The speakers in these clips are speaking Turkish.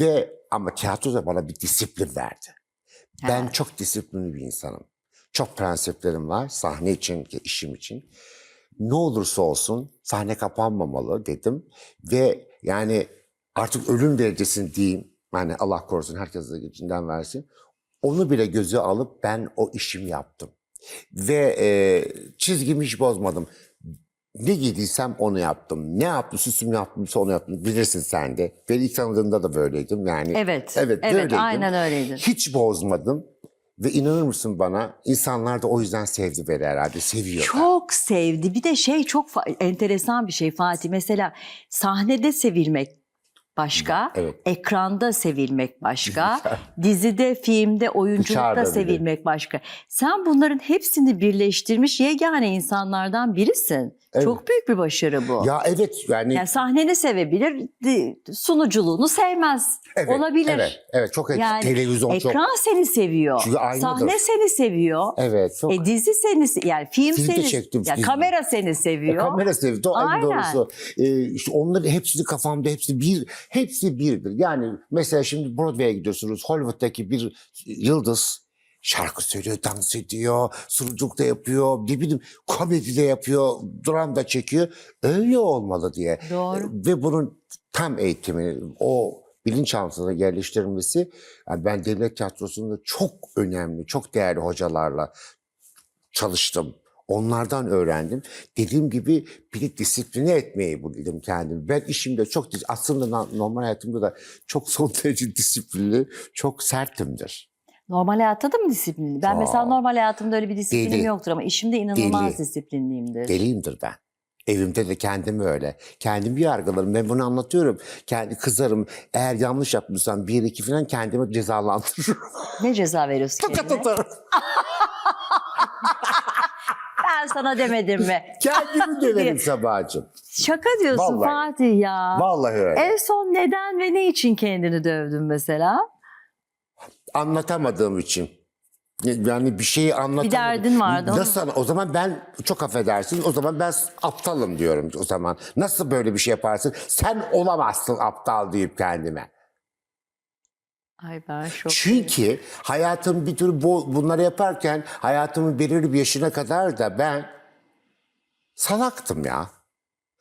Ve ama tiyatro da bana bir disiplin verdi. Ben Evet. çok disiplinli bir insanım. Çok prensiplerim var sahne için, işim için. Ne olursa olsun sahne kapanmamalı dedim. Ve yani artık ölüm derecesini diyeyim. Yani Allah korusun herkes de içinden versin. Onu bile göze alıp ben o işimi yaptım. Ve e, çizgimi hiç bozmadım. Ne giydiysem onu yaptım. Ne yaptım, süsüm yaptımsa onu yaptım. Bilirsin sen de. Beni ilk tanıdığında da böyleydim yani. Evet. Evet, evet böyleydim. aynen öyleydi. Hiç bozmadım. Ve inanır mısın bana insanlar da o yüzden sevdi beni herhalde. Seviyor. Çok sevdi. Bir de şey çok enteresan bir şey Fatih. Mesela sahnede sevilmek başka, Evet. ekranda sevilmek başka, dizide, filmde, oyunculukta Dışarıda bile. sevilmek başka. Sen bunların hepsini birleştirmiş yegane insanlardan birisin. Evet. Çok büyük bir başarı bu. Ya evet yani. Yani sahneni sevebilir, sunuculuğunu sevmez. evet, Olabilir. Evet, evet çok Yani televizyon çok. Ekran seni seviyor. Çünkü aynıdır. Sahne seni seviyor. Evet çok. E dizi seni se- yani film, Film seni çektim, ya film. kamera seni E, seviyor. kamera sevdi. O en Aynen. doğrusu. E, işte onların hepsini kafamda hepsi bir hepsi birdir. Yani mesela şimdi Broadway'e gidiyorsunuz. Hollywood'daki bir yıldız şarkı söylüyor, dans ediyor, sunuculuk da yapıyor, ne bileyim komedi de yapıyor, dram da çekiyor. Öyle olmalı diye. Doğru. E, Ve bunun tam eğitimi, o bilinçaltına yerleştirilmesi, yani ben devlet tiyatrosunda çok önemli, çok değerli hocalarla çalıştım. Onlardan öğrendim. Dediğim gibi bir disipline etmeyi bildim kendimi. Ben işimde çok, aslında normal hayatımda da çok son derece disiplinli, çok sertimdir. Normal hayatta da mı disiplinli? Ben Aa. mesela normal hayatımda öyle bir disiplinim Deli. yoktur ama işimde inanılmaz Deli. disiplinliyimdir. Deliyimdir ben. Evimde de kendimi öyle. Kendimi yargılarım. Ben bunu anlatıyorum. Kendi kızarım. Eğer yanlış yapmışsam bir iki falan kendimi cezalandırırım. Ne ceza veriyorsun Tokat atarım. Ben sana demedim mi? Kendimi döverim Sabahcığım. Şaka diyorsun Vallahi. Fatih ya. Vallahi öyle. En son neden ve ne için kendini dövdün mesela? Anlatamadığım için. Yani bir şeyi anlatamadım. Bir derdin vardı, Nasıl? O zaman ben çok affedersin. O zaman ben aptalım diyorum o zaman. Nasıl böyle bir şey yaparsın? Sen olamazsın aptal deyip kendime. Ay ben şok. Çünkü hayatım bir türlü bu, bunları yaparken hayatımın belirli bir yaşına kadar da ben salaktım ya.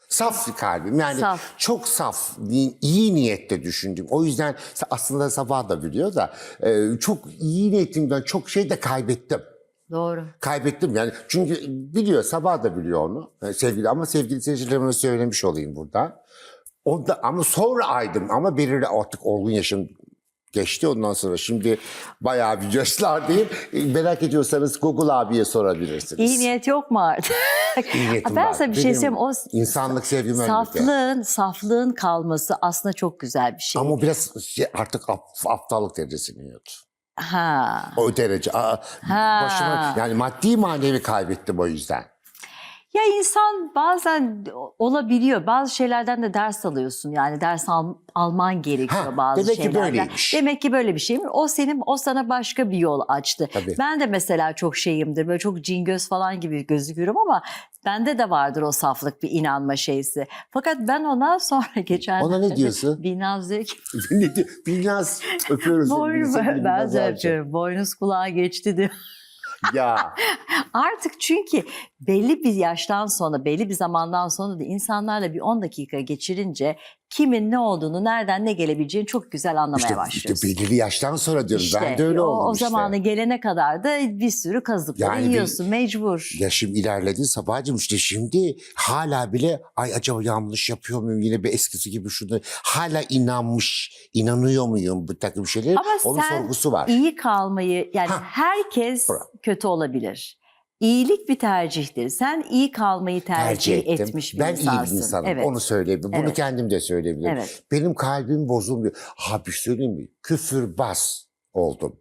Saf bir kalbim yani Saf. çok saf, iyi niyette düşündüm. O yüzden aslında Sabah da biliyor da e, çok iyi niyetimden çok şey de kaybettim. Doğru. Kaybettim yani çünkü biliyor Sabah da biliyor onu e, sevgili ama sevgili seyircilerime söylemiş olayım burada. Onda, ama sonra aydım ama belirli artık olgun yaşım geçti ondan sonra şimdi bayağı bir yaşlardayım. E, Merak ediyorsanız Google abiye sorabilirsiniz. İyi niyet yok mu artık? İyi niyetim ben var. sana bir şey Benim söyleyeyim. O insanlık sevgim saflığın, saflığın kalması aslında çok güzel bir şey. Ama biraz şey, artık ap- aptallık derecesine iniyordu. Ha. O derece. Aa, Ha. Başıma yani maddi manevi kaybettim o yüzden. Ya insan bazen olabiliyor. Bazı şeylerden de ders alıyorsun. Yani ders al- alman gerekiyor Ha, bazı demek ki şeylerden. böyleymiş. Demek ki böyle bir şey mi? O senin o sana başka bir yol açtı. Tabii. Ben de mesela çok şeyimdir. Böyle çok cingöz falan gibi gözüküyorum ama bende de vardır o saflık bir inanma şeysi. Fakat ben ona sonra geçen Ona ne diyorsun? Binaz diyor ki? Biraz öpüyoruz. boynuz, birbirimizi, ben de öpüyorum. Boynuz kulağa geçti diyor. Ya. Artık çünkü belli bir yaştan sonra, belli bir zamandan sonra da insanlarla bir 10 dakika geçirince kimin ne olduğunu, nereden ne gelebileceğini çok güzel anlamaya işte, işte başlıyorsun. belirli yaştan sonra diyorum. İşte ben de öyle o, oldum o işte. zamanı gelene kadar da bir sürü kazıkları Yani yiyorsun mecbur. Yaşım ilerledi Sabahcığım işte şimdi hala bile ay acaba yanlış yapıyor muyum yine bir eskisi gibi şunu hala inanmış inanıyor muyum bu takım şeyler Ama onun sorgusu var. iyi kalmayı yani Ha. herkes Bravo. kötü olabilir. İyilik bir tercihtir. Sen iyi kalmayı tercih, tercih ettim. etmiş bir ben iyi insansın. bir insanım. Evet. Onu söyleyebilirim. Bunu Evet. kendim de söyleyebilirim. Evet. Benim kalbim bozulmuyor. Ha bir şey söyleyeyim mi? Küfürbaz oldum.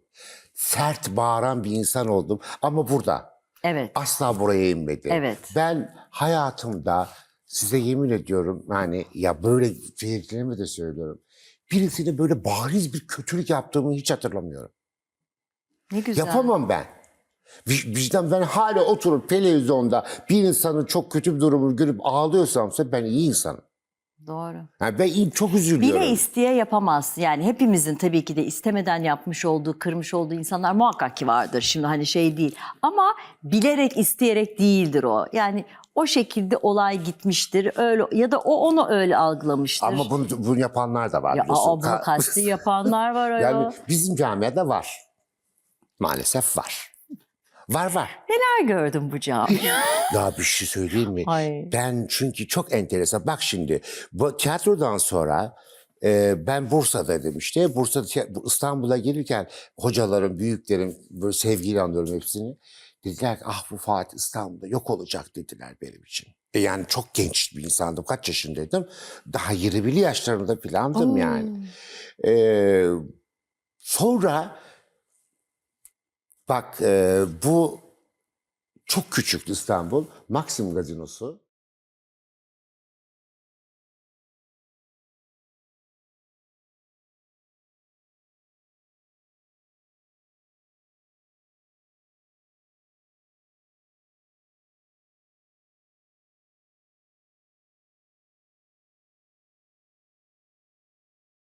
Sert bağıran bir insan oldum. Ama burada Evet. asla buraya inmedi. Evet. Ben hayatımda size yemin ediyorum yani ya böyle seyircilerime de söylüyorum. Birisine böyle bariz bir kötülük yaptığımı hiç hatırlamıyorum. Ne güzel. Yapamam ben. Vi- Vicdan ben hala oturup televizyonda bir insanın çok kötü bir durumunu görüp ağlıyorsam ben iyi insanım. Doğru. Yani ben çok üzülüyorum. Bile isteye yapamazsın. Yani hepimizin tabii ki de istemeden yapmış olduğu, kırmış olduğu insanlar muhakkak ki vardır. Şimdi hani şey değil. Ama bilerek, isteyerek değildir o. Yani o şekilde olay gitmiştir. Öyle ya da o onu öyle algılamıştır. Ama bunu, bunu yapanlar da var. ya, aa, bunu Ka- kasti yapanlar var. Yani bizim camiada var. Maalesef var. Var var. Neler gördüm bu cami? Ya bir şey söyleyeyim mi? Ay. Ben çünkü çok enteresan. Bak şimdi bu tiyatrodan sonra e, ben. Bursa'da tiya- bu İstanbul'a gelirken hocalarım, büyüklerim böyle sevgiyle anlıyorum hepsini. Dediler ki ah bu Fatih İstanbul'da yok olacak dediler benim için. E yani çok genç bir insandım. Kaç yaşındaydım? Daha 20'li yaşlarımda filandım yani. E, sonra bak e, bu çok küçüktü İstanbul. Maxim Gazinosu